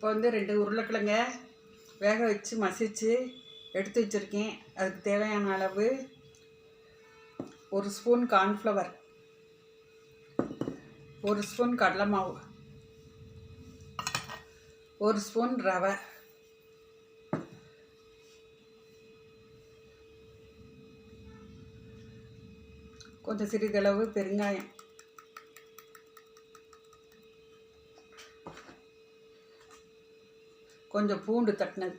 இப்போ வந்து ரெண்டு உருளைக்கிழங்க வேக வச்சு மசிச்சு எடுத்து வச்சுருக்கேன். அதுக்கு தேவையான அளவு ஒரு ஸ்பூன் கார்ன்ஃப்ளவர் ஒரு ஸ்பூன் கடலை மாவு ஒரு ஸ்பூன் ரவை கொஞ்சம் சிறிதளவு பெருங்காயம். கொஞ்சம் பூண்டு தட்டினது.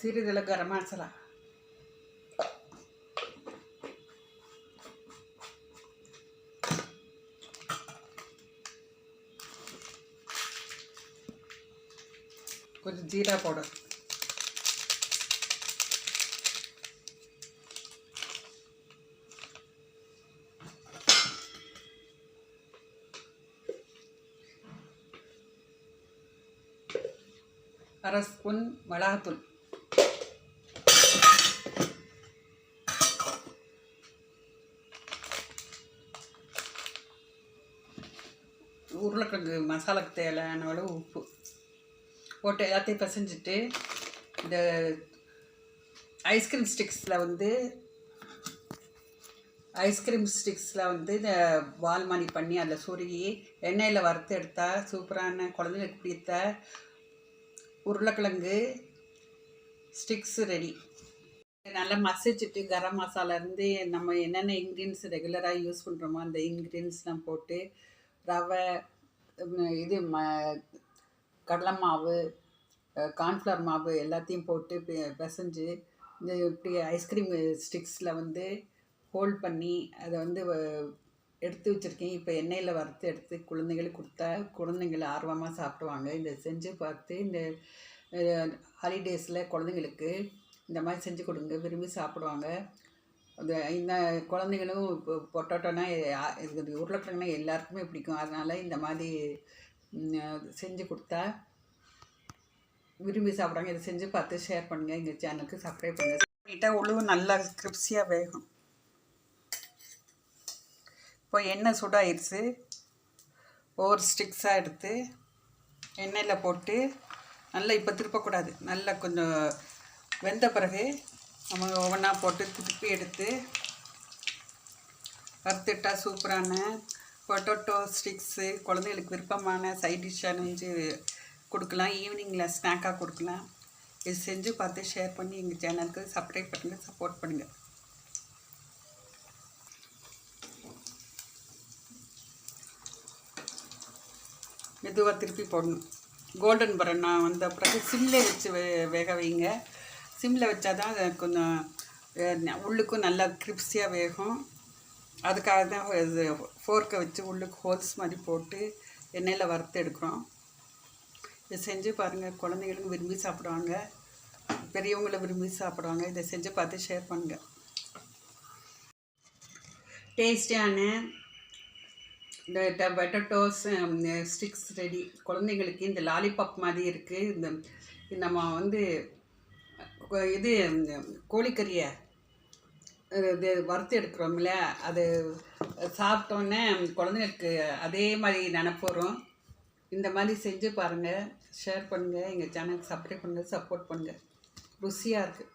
சிறிதளவு கரம் மசாலா. கொஞ்சம் ஜீரா பவுடர். அரை ஸ்பூன் மிளகாத்தூள். உருளைக்கிழங்கு மசாலாக்கு தேவையான அளவு உப்பு போட்டு எல்லாத்தையும் பிசைஞ்சிட்டு இந்த ஐஸ்கிரீம் ஸ்டிக்ஸில் வந்து ஐஸ்கிரீம் ஸ்டிக்ஸில் வந்து இந்த பால் மாதிரி பண்ணி அதில் சொருகி எண்ணெயில் வறுத்து எடுத்தால் சூப்பரான குழந்தைங்களுக்கு பிடித்த உருளைக்கிழங்கு ஸ்டிக்ஸ் ரெடி நல்லா மசிச்சுட்டு கரம் மசாலாலேருந்து நம்ம என்னென்ன இன்க்ரீடியன்ஸ் ரெகுலராக யூஸ் பண்ணுறோமோ அந்த இன்க்ரீடியன்ஸ்லாம் போட்டு ரவை இது ம கடலை மாவு கார்ன்ஃப்ளவர் மாவு எல்லாத்தையும் போட்டு பிசைஞ்சு இந்த இப்படி ஐஸ்கிரீம் ஸ்டிக்ஸில் வந்து ஹோல்ட் பண்ணி அதை வந்து வ- எடுத்து வச்சுருக்கேன். இப்போ எண்ணெயில் வறுத்து எடுத்து குழந்தைங்களுக்கு கொடுத்தா குழந்தைங்கள ஆர்வமாக சாப்பிடுவாங்க. இந்த செஞ்சு பார்த்து இந்த ஹாலிடேஸில் குழந்தைங்களுக்கு இந்த மாதிரி செஞ்சு கொடுங்க. விரும்பி சாப்பிடுவாங்க. அந்த இந்த குழந்தைங்களும் இப்போ பொட்டோட்டோனா இது உருளைக்கிழங்குனா எல்லாருக்குமே பிடிக்கும். அதனால் இந்த மாதிரி செஞ்சு கொடுத்தா விரும்பி சாப்பிடுவாங்க இதை செஞ்சு பார்த்து ஷேர் பண்ணுங்கள் எங்கள் சேனலுக்கு சப்ஸ்கிரைப் பண்ணுங்கள் பண்ணிட்டா உழுவு நல்லா கிரிப்ஸியாக வேகும். இப்போ எண்ணெய் சூடாயிருச்சு. ஒவ்வொரு ஸ்டிக்ஸாக எடுத்து எண்ணெயில் போட்டு நல்லா இப்போ திருப்பக்கூடாது. நல்லா கொஞ்சம் வெந்த பிறகு நம்ம ஒவ்வொன்றா போட்டு திருப்பி எடுத்து வறுத்துட்டா சூப்பரான பொட்டோட்டோ ஸ்டிக்ஸு குழந்தைகளுக்கு விருப்பமான சைட் டிஷ்ஷாக நெஞ்சு கொடுக்கலாம். ஈவினிங்கில் ஸ்நாக்காக கொடுக்கலாம். இது செஞ்சு பார்த்து ஷேர் பண்ணி எங்கள் சேனலுக்கு சப்ஸ்கிரைப் பண்ணுங்கள் சப்போர்ட் பண்ணுங்கள் மெதுவாக திருப்பி போடணும். கோல்டன் பரன் நான் வந்த பிறகு சிம்மில் வச்சு வே வேக வைங்க. சிம்மில் வச்சா தான் கொஞ்சம் உள்ளுக்கும் நல்லா கிரிப்ஸியாக வேகும். அதுக்காக தான் இது ஃபோர்க்கை வச்சு உள்ளுக்கு ஹோல்ஸ் மாதிரி போட்டு எண்ணெயில் வறுத்து எடுக்கிறோம். இதை செஞ்சு பாருங்கள் குழந்தைகளும் விரும்பி சாப்பிடுவாங்க. பெரியவங்களும் விரும்பி சாப்பிடுவாங்க. இதை செஞ்சு பார்த்து ஷேர் பண்ணுங்கள் டேஸ்டியான இந்த பொட்டட்டோஸ் ஸ்டிக்ஸ் ரெடி குழந்தைங்களுக்கு இந்த லாலிபாப் மாதிரி இருக்குது இந்த நம்ம வந்து இது இந்த கோழிக்கறியை இது வறுத்து எடுக்கிறோம்ல அது சாப்பிட்டோன்னே குழந்தைங்களுக்கு அதே மாதிரி நினப்பு இந்த மாதிரி செஞ்சு பாருங்கள் ஷேர் பண்ணுங்கள் எங்கள் சேனலுக்கு சப்ஸ்கிரைப் பண்ணுங்கள் சப்போர்ட் பண்ணுங்கள் ருசியாக இருக்குது